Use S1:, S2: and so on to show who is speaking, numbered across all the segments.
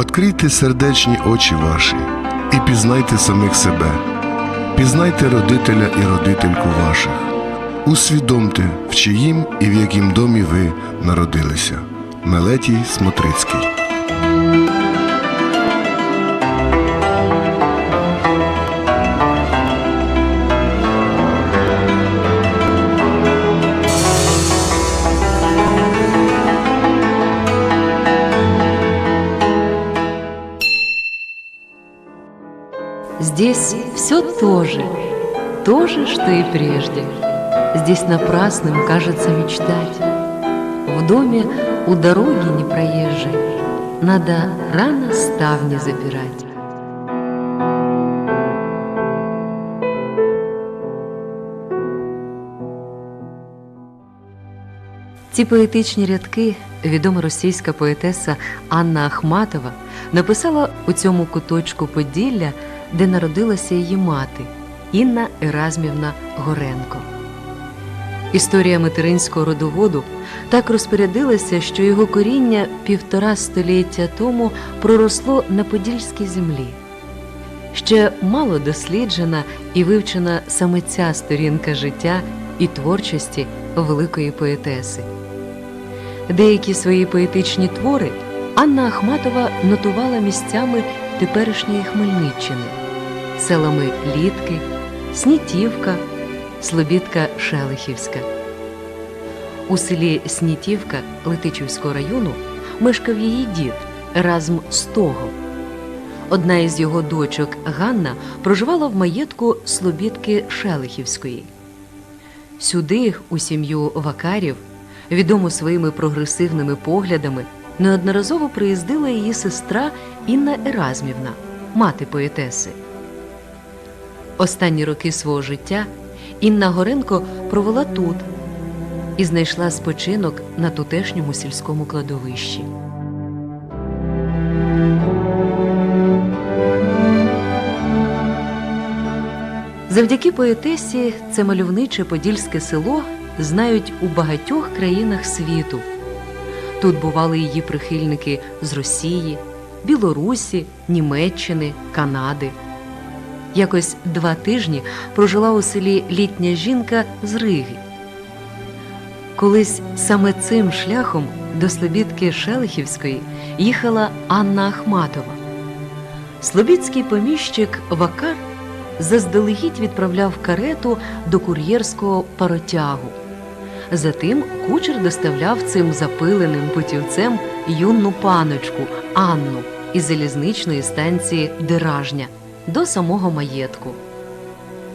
S1: Открийте сердечні очі ваші і пізнайте самих себе, пізнайте родителя і родительку ваших, усвідомте, в чиїм і в яким домі ви народилися. Мелетій Смотрицький.
S2: Здесь все то же, то же, что и прежде. Здесь напрасным кажется мечтать. В доме у дороги непроезжей Надо рано ставни запирать. Ці поетичні рядки відома російська поетеса Анна Ахматова написала у цьому куточку Поділля, де народилася її мати Інна Еразмівна Горенко. Історія материнського родоводу так розпорядилася, що його коріння півтора століття тому проросло на подільській землі. Ще мало досліджена і вивчена саме ця сторінка життя і творчості великої поетеси. Деякі свої поетичні твори Анна Ахматова нотувала місцями теперішньої Хмельниччини, селами Літки, Снітівка, Слобідка Шелихівська. У селі Снітівка Летичівського району мешкав її дід Еразм Стого. Одна із його дочок Ганна проживала в маєтку Слобідки Шелихівської. Сюди, у сім'ю Вакарів, відому своїми прогресивними поглядами, неодноразово приїздила її сестра Інна Еразмівна, мати поетеси. Останні роки свого життя Інна Горенко провела тут і знайшла спочинок на тутешньому сільському кладовищі. Завдяки поетесі це мальовниче подільське село знають у багатьох країнах світу. Тут бували її прихильники з Росії, Білорусі, Німеччини, Канади. Якось два тижні прожила у селі літня жінка з Риги. Колись саме цим шляхом до Слобідки Шелихівської їхала Анна Ахматова. Слобідський поміщик Вакар заздалегідь відправляв карету до кур'єрського паротягу. Затим кучер доставляв цим запиленим путівцем юну паночку Анну із залізничної станції Деражня до самого маєтку.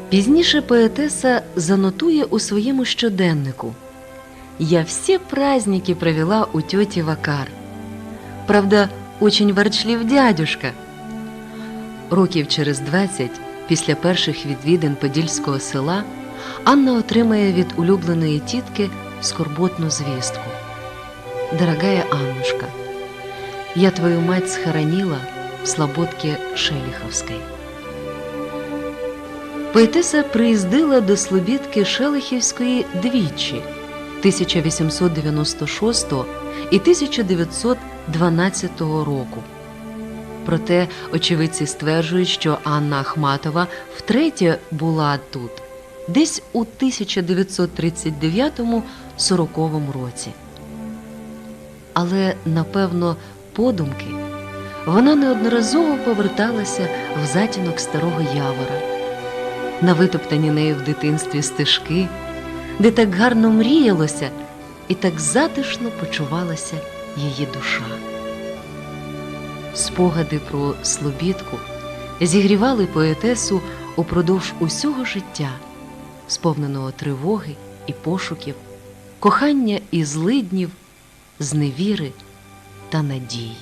S2: Пізніше поетеса занотує у своєму щоденнику Я всі праздники провела у тьоті Вакар. Правда, очень ворчлив дядюшка. Років через 20 після перших відвідин Подільського села Анна отримає від улюбленої тітки скорботну звістку. Дорогая Аннушка, я твою мать схоронила в Слободке Шелиховской. Поетеса приїздила до Слобідки Шелихівської двічі 1896 і 1912 року. Проте очевидці стверджують, що Анна Ахматова втретє була тут десь у 1939-40 році. Але, напевно, подумки вона неодноразово поверталася в затінок старого явора, на витоптані нею в дитинстві стежки, де так гарно мріялося і так затишно почувалася її душа. Спогади про Слобідку зігрівали поетесу упродовж усього життя, сповненого тривоги і пошуків, кохання і злиднів, зневіри та надії.